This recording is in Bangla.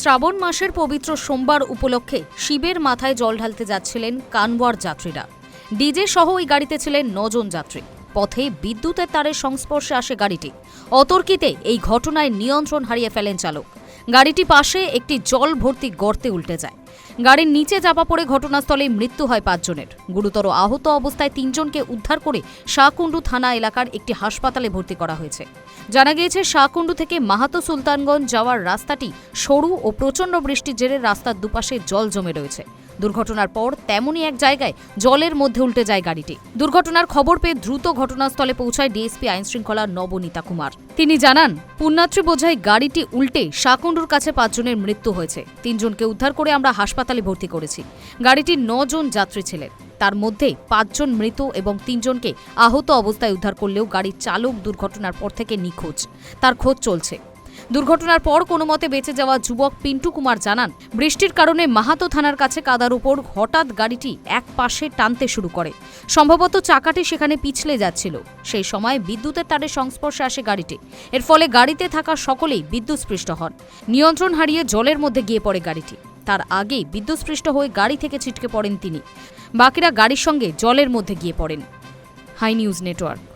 শ্রাবণ মাসের পবিত্র সোমবার উপলক্ষে শিবের মাথায় জল ঢালতে যাচ্ছিলেন কানওয়ার যাত্রীরা। ডিজে সহ ওই গাড়িতে ছিলেন নজন যাত্রী। পথে বিদ্যুতের তারের সংস্পর্শে আসে গাড়িটি। অতর্কিতে এই ঘটনায় নিয়ন্ত্রণ হারিয়ে ফেলেন চালক। গাড়িটি পাশে একটি জল ভর্তি গর্তে উল্টে যায়। গাড়ির নিচে চাপা পড়ে ঘটনাস্থলেই মৃত্যু হয় পাঁচজনের। গুরুতর আহত অবস্থায় তিনজনকে উদ্ধার করে শাহকুণ্ডু থানা এলাকার একটি হাসপাতালে ভর্তি করা হয়েছে। জানা গিয়েছে, শাহকুণ্ডু থেকে মাহাতো সুলতানগঞ্জ যাওয়ার রাস্তাটি সরু ও প্রচণ্ড বৃষ্টির জেরে রাস্তার দুপাশে জল জমে রয়েছে। দুর্ঘটনার পর তেমনই এক জায়গায় জলের মধ্যে উল্টে যায় গাড়িটি। দুর্ঘটনার খবর পেয়ে দ্রুত ঘটনাস্থলে পৌঁছায় ডিএসপি আইন আইনশৃঙ্খলা নবনীতা কুমার। তিনি জানান পুণ্যাত্রী বোঝাই গাড়িটি উল্টে শাকুণ্ডুর কাছে পাঁচজনের মৃত্যু হয়েছে। তিনজনকে উদ্ধার করে আমরা হাসপাতালে ভর্তি করেছি। গাড়িটির নজন যাত্রী ছিলেন। তার মধ্যে পাঁচজন মৃত এবং তিনজনকে আহত অবস্থায় উদ্ধার করলেও গাড়ির চালক দুর্ঘটনার পর থেকে নিখোঁজ। তার খোঁজ চলছে। দুর্ঘটনার পর কোনো মতে বেঁচে যাওয়া যুবক পিন্টু কুমার জানান, বৃষ্টির কারণে মাহাতো থানার কাছে কাদার উপর হঠাৎ গাড়িটি এক পাশে টানতে শুরু করে। সম্ভবত চাকাটি সেখানে পিছলে যাচ্ছিল। সেই সময় বিদ্যুতের তারের সংস্পর্শে আসে গাড়িটি। এর ফলে গাড়িতে থাকা সকলেই বিদ্যুৎস্পৃষ্ট হন। নিয়ন্ত্রণ হারিয়ে জলের মধ্যে গিয়ে পড়ে গাড়িটি। তার আগেই বিদ্যুৎস্পৃষ্ট হয়ে গাড়ি থেকে ছিটকে পড়েন তিনি। বাকিরা গাড়ির সঙ্গে জলের মধ্যে গিয়ে পড়েন। Hi news network.